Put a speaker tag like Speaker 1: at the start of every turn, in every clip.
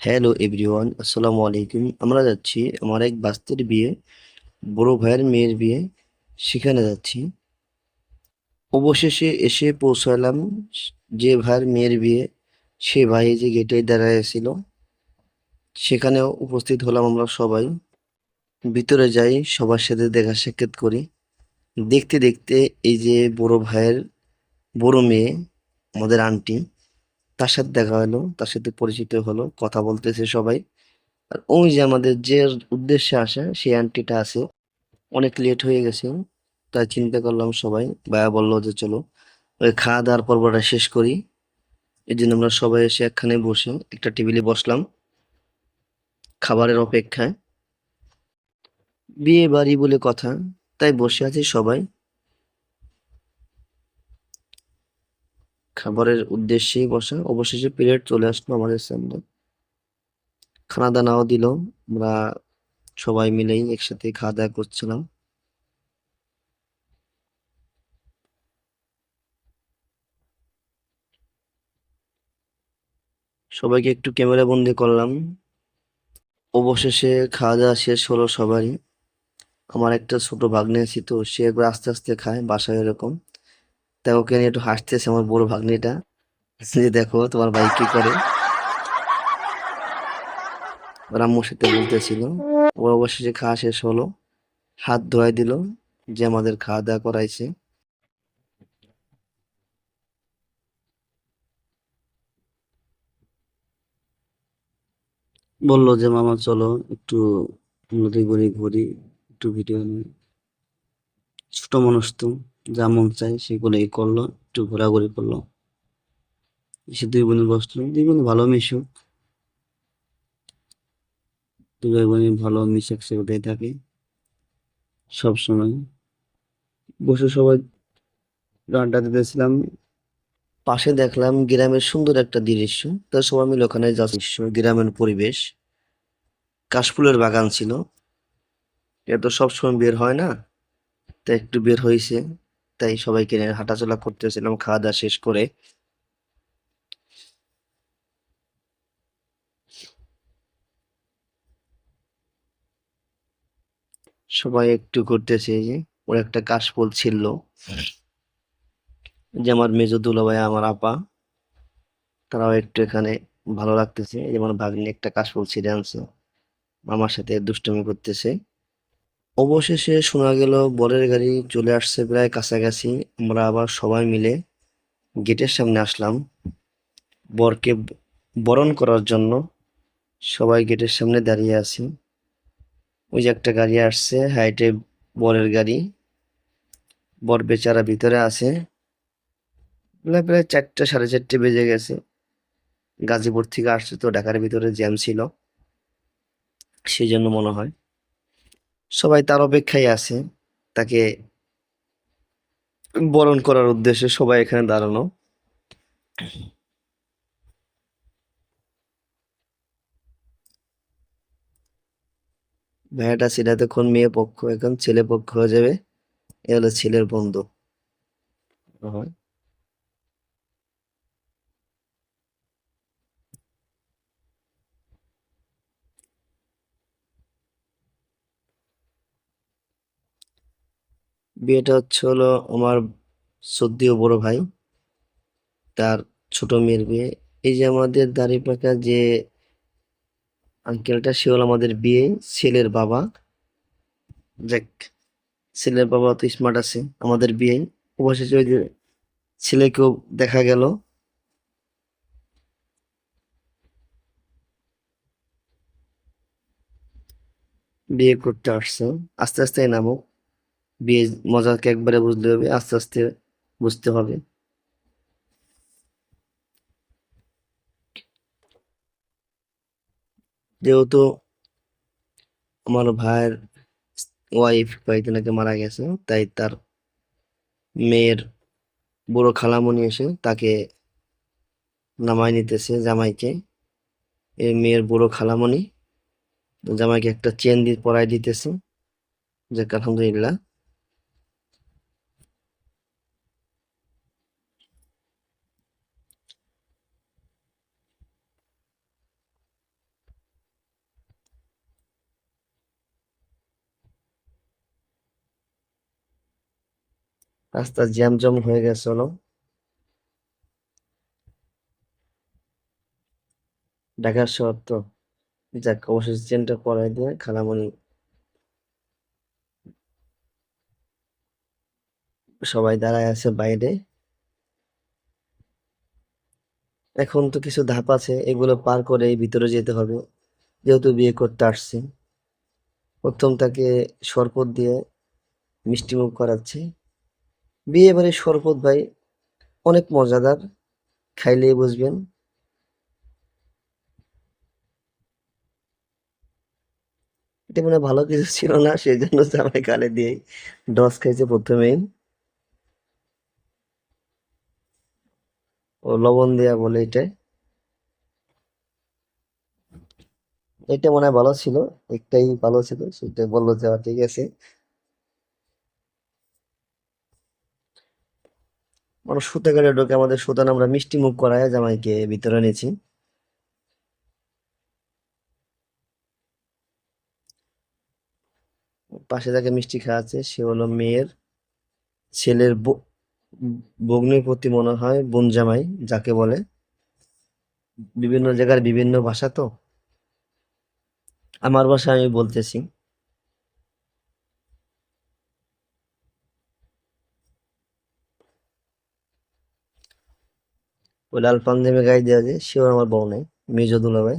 Speaker 1: Hello everyone আসসালামু আলাইকুম আমরা যাচ্ছি আমার এক বাস্তির বিয়ে বড় ভাইয়ের মেয়ের বিয়ে সেখানে যাচ্ছি অবশেষে এসে পৌঁছালাম যে ভাইয়ের মেয়ের বিয়ে সে ভাই যে গেটে দাঁড়ায় ছিল সেখানেও উপস্থিত হলাম আমরা সবাই ভিতরে যাই সবার সাথে দেখা সাক্ষাৎ করি দেখতে দেখতে এই যে বড় ভাইয়ের বড় মেয়ে আমাদের আন্টি তার সাথে দেখা হলো, তার সাথে পরিচিত হলো, কথা বলতেছে সবাই। আর ওই যে আমাদের যে উদ্দেশ্যে আসা, সেই আন্টিটা আছে। অনেক লেট হয়ে গেছে, তাই চিন্তা করলাম সবাই। ভাইয়া বলল যে চলো, ওই খাওয়া দাওয়ার পর্বটা শেষ করি। এই জন্য আমরা সবাই এসে একখানে বসে একটা টেবিলে বসলাম। খাবারের অপেক্ষায়। বিয়ে বাড়ি বলে কথা, তাই বসে আছি সবাই। খাবারের উদ্দেশ্যেই বসা, অবশেষে প্লেট চলে আসলো আমাদের সামনে খানা দানাও দিল, আমরা সবাই মিলেই একসাথে খাওয়া দাওয়া করছিলাম। সবাইকে একটু ক্যামেরা বন্দি করলাম। অবশেষে খাওয়া দাওয়া শেষ হলো সবারই। আমার একটা ছোট ভাগ্নে আছে তো সে একবার আস্তে আস্তে খায়, বাসায় এরকম। তাই ওকে নিয়ে একটু হাসতেছে আমার বড় ভাগ্নিটা। যে দেখো তোমার ভাই কি করে। ওর আম্মুর বলতেছিল। ও অবশেষে খাওয়া শেষ হলো। হাত ধোয়াই দিল। যে আমাদের খাওয়া দাওয়া করাইছে। বলল যে, মামা, চলো একটু নদী ঘুরি ঘুরি। একটু ভিডিও ছোট মানুষ তো। যা মন চাই সেগুলোই করল, একটু ঘোরাঘুরি করল। এসে দুই বোনে বসল, দুই বোনে ভালো মিশুক। দুই বোনে ভালো মিশাকছে ওটাই থাকে। সব সময়। বসে সবাই আড্ডা দিতেছিলাম। পাশে দেখলাম গ্রামের সুন্দর একটা দৃশ্য। তা সবাই মিলে ওখানে যা গ্রামের পরিবেশ। কাশফুলের বাগান ছিল। এটা তো সবসময় বের হয় না তাই একটু বের হয়েছে। তাই সবাইকে হাঁটাচলা করতেছিলাম খাওয়া দাওয়া শেষ করে। সবাই একটু ঘুরতেছে, এই যে ওর একটা কাশফুল ছিল। যে আমার মেজো দুলাভাই, আমার আপা, তারাও একটু এখানে ভালো লাগতেছে। যেমন ভাগ্নি একটা কাশফুল ছিঁড়ে আনছে। মামার সাথে দুষ্টুমি করতেছে। অবশেষে শোনা গেল, বরের গাড়ি চলে আসছে প্রায় কাছাকাছি। আমরা আবার সবাই মিলে গেটের সামনে আসলাম। বরকে বরণ করার জন্য সবাই গেটের সামনে দাঁড়িয়ে আছি। ওই যে একটা গাড়ি আসছে, হাইটে বরের গাড়ি। বর বেচারা ভিতরে আছে। প্রায় প্রায় চারটে, সাড়ে চারটে বেজে গেছে। গাজীপুর থেকে আসছে তো ঢাকার ভিতরে জ্যাম ছিল। সেই জন্য মনে হয় সবাই তার অপেক্ষায় আছে। তাকে বরণ করার উদ্দেশ্যে সবাই এখানে দাঁড়ানো। ভাইয়াটা ছিল এতক্ষণ মেয়ে পক্ষ, এখন ছেলে পক্ষ হয়ে যাবে। এ হলো ছেলের বন্ধু। হয়। বিয়েটা হচ্ছে হলো আমার সদ্যীয় বড় ভাই। তার ছোট মেয়ের বিয়ে। এই যে আমাদের দাড়ি পাকা যে আঙ্কেলটা সে হলো আমাদের বিয়ে, ছেলের বাবা। যাক, ছেলের বাবা তো স্মার্ট আছে, আমাদের বিয়ে। অবশেষে ওই যে ছেলেকেও দেখা গেল। বিয়ে করতে আসছে। আস্তে আস্তে নামুক। বিয়ে মজাকে একবারে বুঝতে হবে, আস্তে আস্তে বুঝতে হবে। যেহেতু আমার ভাইয়ের ওয়াইফ কয়েকদিন আগে মারা গেছে, তাই তার মেয়ের বুড়ো খালামণি এসে তাকে নামায় নিতেছে জামাইকে। এই মেয়ের বুড়ো খালামণি জামাইকে একটা চেন দিয়ে পরাই দিতেছে। যাক, আলহামদুলিল্লাহ। রাস্তা জ্যাম জম হয়ে গেছিল ঢাকার শহর তো, যাক, অবশেষে চেনটা পরাই দিয়ে খালামণি সবাই দাঁড়ায় আছে বাইরে। এখন তো কিছু ধাপ আছে, এগুলো পার করে ভিতরে যেতে হবে। যেহেতু বিয়ে করতে আসছি, প্রথম তাকে শরবত দিয়ে মিষ্টি মুখ করাচ্ছে। বিয়ে বাড়ির শরবত ভাই অনেক মজাদার। খাইলেই বুঝবেন। এটা মনে হয় ভালো কিছু ছিল না সেই জন্য জামাই গালে দিয়ে ডস খাইছে প্রথমেই। ও লবণ দেয়া বলে এটা। এটা মনে হয় ভালো ছিল একটাই ভালো ছিল সেটা বলল যে "আচ্ছা, ঠিক আছে। মানুষ সুতাগারে ঢোকে, আমাদের সুতান আমরা মিষ্টি মুখ করায় জামাইকে ভিতরে নিয়েছি পাশে যাকে মিষ্টি খাওয়াচ্ছে সে হলো মেয়ের ছেলের প্রতি মনে হয়, বোন জামাই, যাকে বলে। বিভিন্ন জায়গার বিভিন্ন ভাষা তো। আমার ভাষা আমি বলতেছি। ওই লাল পাঞ্জাবি গায়ে দেওয়া যে, সেও আমার বউ নেই। মেজ দুলাভাই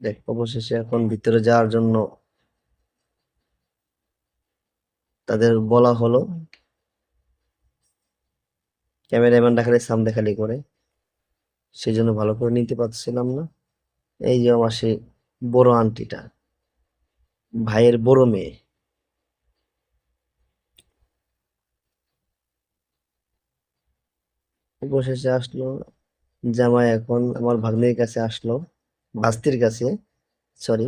Speaker 1: দেখ, অবশেষে এখন ভিতরে যাওয়ার জন্য তাদের বলা হলো, ক্যামেরাম্যান দেখালে, সাম দেখালি করে। সেই জন্য ভালো করে নিতে পারছিলাম না। এই যে আমার সেই বড় আন্টিটা, ভাইয়ের বড় মেয়ে। অবশেষে আসলো। জামাই এখন আমার ভাগ্নির কাছে আসলো, ভাস্তির কাছে সরি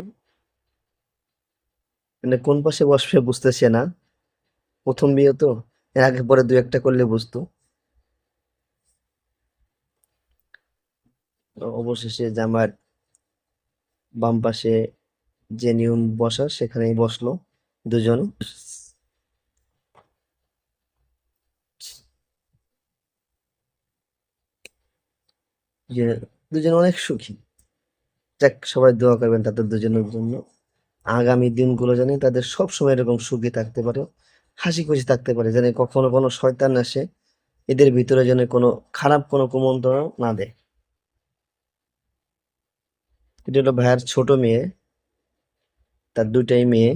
Speaker 1: মানে কোন পাশে বসবে বুঝতেছে না। প্রথম বিয়ে তো, এর আগে পরে দু একটা করলে বুঝতো। অবশেষে জামার বাম পাশে যে নিয়ম বসা সেখানেই বসল দুজন। দুজন অনেক সুখী। যাক, সবাই দোয়া করবেন তাদের দুজনের জন্য। আগামী দিনগুলো জানি তাদের সব সময় এরকম সুখী থাকতে পারে হাসি খুশি থাকতে পারে, যেন কখনো কোনো শয়তান আসে, এদের ভিতরে যেন কোনো খারাপ কোনো কুমন্ত্রণা না দেয়। এটা হলো ভাইয়ের ছোট মেয়ে, তার দুটাই মেয়ে।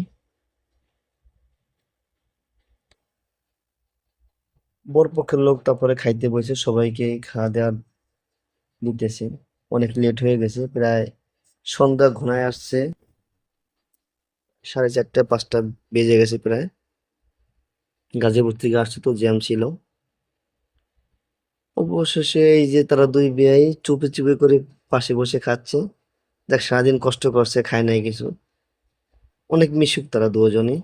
Speaker 1: বর পক্ষের লোক তারপরে খাইতে বসে সবাইকে খাওয়া দাওয়া দিতেছে। অনেক লেট হয়ে গেছে, প্রায় সন্ধ্যা ঘনায় আসছে। সাড়ে চারটা, পাঁচটা বেজে গেছে প্রায়। গাজীপুর থেকে আসছে তো জ্যাম ছিল। অবশেষে এই যে তারা দুই বিয়াই চুপে চুপে করে পাশে বসে খাচ্ছে। দেখ, সারাদিন কষ্ট করছে, খায় নাই কিছু। অনেক মিশুক তারা দুজনই।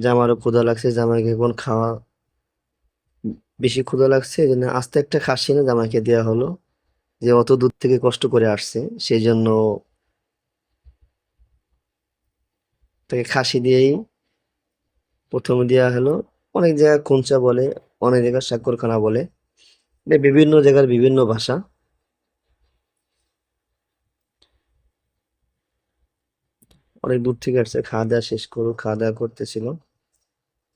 Speaker 1: জামারও ক্ষুধা লাগছে, জামাইকে এখন খাওয়া বেশি ক্ষুধা লাগছে এই আস্তে একটা খাসি না জামাইকে দেওয়া হলো, যে অত দূর থেকে কষ্ট করে আসছে সেই জন্য তাকে খাসি দিয়েই প্রথমে দেওয়া হলো। অনেক জায়গায় কুঞ্চা বলে, অনেক জায়গায় সাক্ষরখানা বলে মানে বিভিন্ন জায়গার বিভিন্ন ভাষা। অনেক দূর থেকে আসছে, খাওয়া দাওয়া শেষ করো, খাওয়া দাওয়া করতেছিল।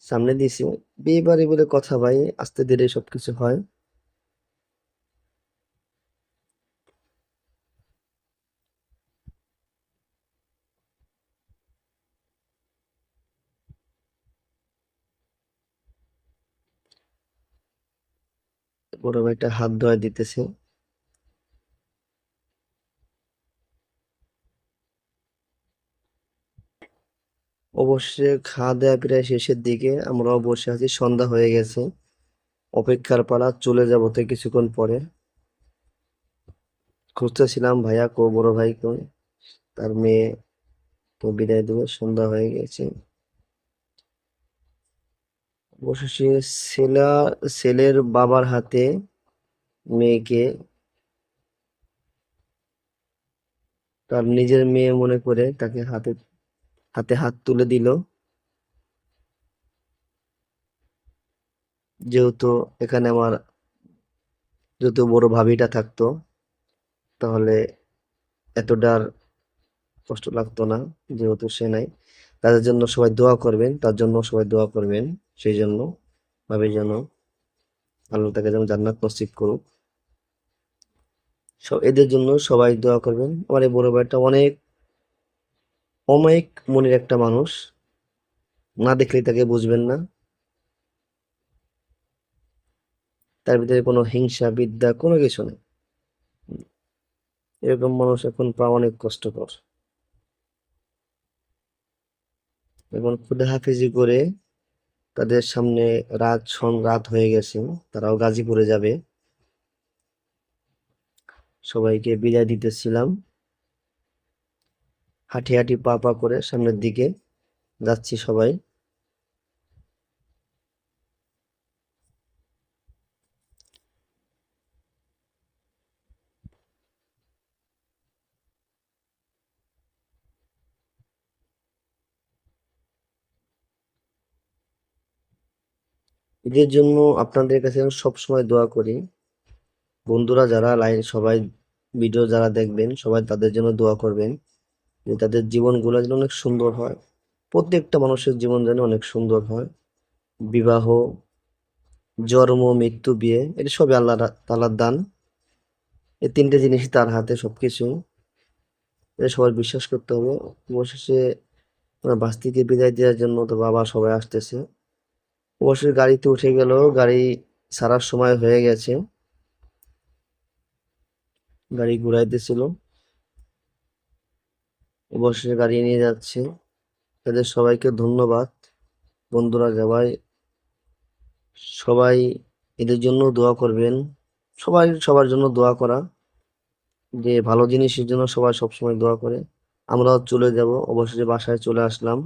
Speaker 1: সামনে দিয়েছি। বিয়ে বাড়ি বলে কথা ভাই, আস্তে ধীরে সবকিছু হয়। বড় ভাইটা হাত ধোয়া দিতেছে। অবশ্যই খাওয়া দাওয়া প্রায় শেষের দিকে। আমরাও বসে আছি, সন্ধ্যা হয়ে গেছে। অপেক্ষার পালা, চলে যাব তো কিছুক্ষণ পরে। খুঁজতেছিলাম ভাইয়া, কো, বড় ভাই কো তার মেয়ে, তো বিদায় দেবে, সন্ধ্যা হয়ে গেছে। অবশেষে ছেলা, ছেলের বাবার হাতে মেয়েকে, তার নিজের মেয়ে মনে করে তাকে হাতে হাতে হাত তুলে দিল। যেহেতু এখানে আমার যেহেতু বড় ভাবিটা থাকতো, তাহলে এতটা আর কষ্ট লাগতো না, যেহেতু সে নাই। তাদের জন্য সবাই দোয়া করবেন, তার জন্য সবাই দোয়া করবেন, সেই জন্য ভাবি যেন আল্লাহ তাকে যেন জান্নাত নসিব করুক। সব এদের জন্য সবাই দোয়া করবেন। আমার এই বড় ভাইটা অনেক অমায়িক মনের একটা মানুষ, না দেখলেই তাকে বুঝবেন না। তার ভিতরে কোনো হিংসা, বিদ্যা, কোনো কিছু নেই। এরকম মানুষ এখন পাওয়া অনেক কষ্টকর খুদা হাফিজি করে তাদের সামনে রাত সন রাত হয়ে গেছে, তারাও গাজীপুরে যাবে। সবাইকে বিদায় দিতেছিলাম। হাঁটি হাঁটি পা পা করে সামনের দিকে যাচ্ছি সবাই। ঈদের জন্য আপনাদের কাছে আমি সবসময় দোয়া করি। বন্ধুরা যারা লাইন, সবাই ভিডিও যারা দেখবেন, সবাই তাদের জন্য দোয়া করবেন। যে তাদের জীবনগুলো যেন অনেক সুন্দর হয়। প্রত্যেকটা মানুষের জীবন যেন অনেক সুন্দর হয়। বিবাহ, জন্ম, মৃত্যু, বিয়ে, এটা সবই আল্লাহ তালার দান। এই তিনটে জিনিসই তার হাতে সবকিছু। এটা সবার বিশ্বাস করতে হবে। অবশেষে আমার বাস্তিকে বিদায় দেওয়ার জন্য তো বাবা সবাই আসতেছে। অবশ্যই গাড়িতে উঠে গেল, গাড়ি ছাড়ার সময় হয়ে গেছে। গাড়ি ঘুরাইতেছিল। অবশ্যই গাড়ি নিয়ে যাচ্ছে। তাদের সবাইকে ধন্যবাদ। বন্ধুরা, সবাই সবাই এদের জন্য দোয়া করবেন। সবাই, সবার জন্য দোয়া করা। যে ভালো জিনিসের জন্য সবাই সবসময় দোয়া করে। আমরাও চলে যাব। অবশেষে বাসায় চলে আসলাম।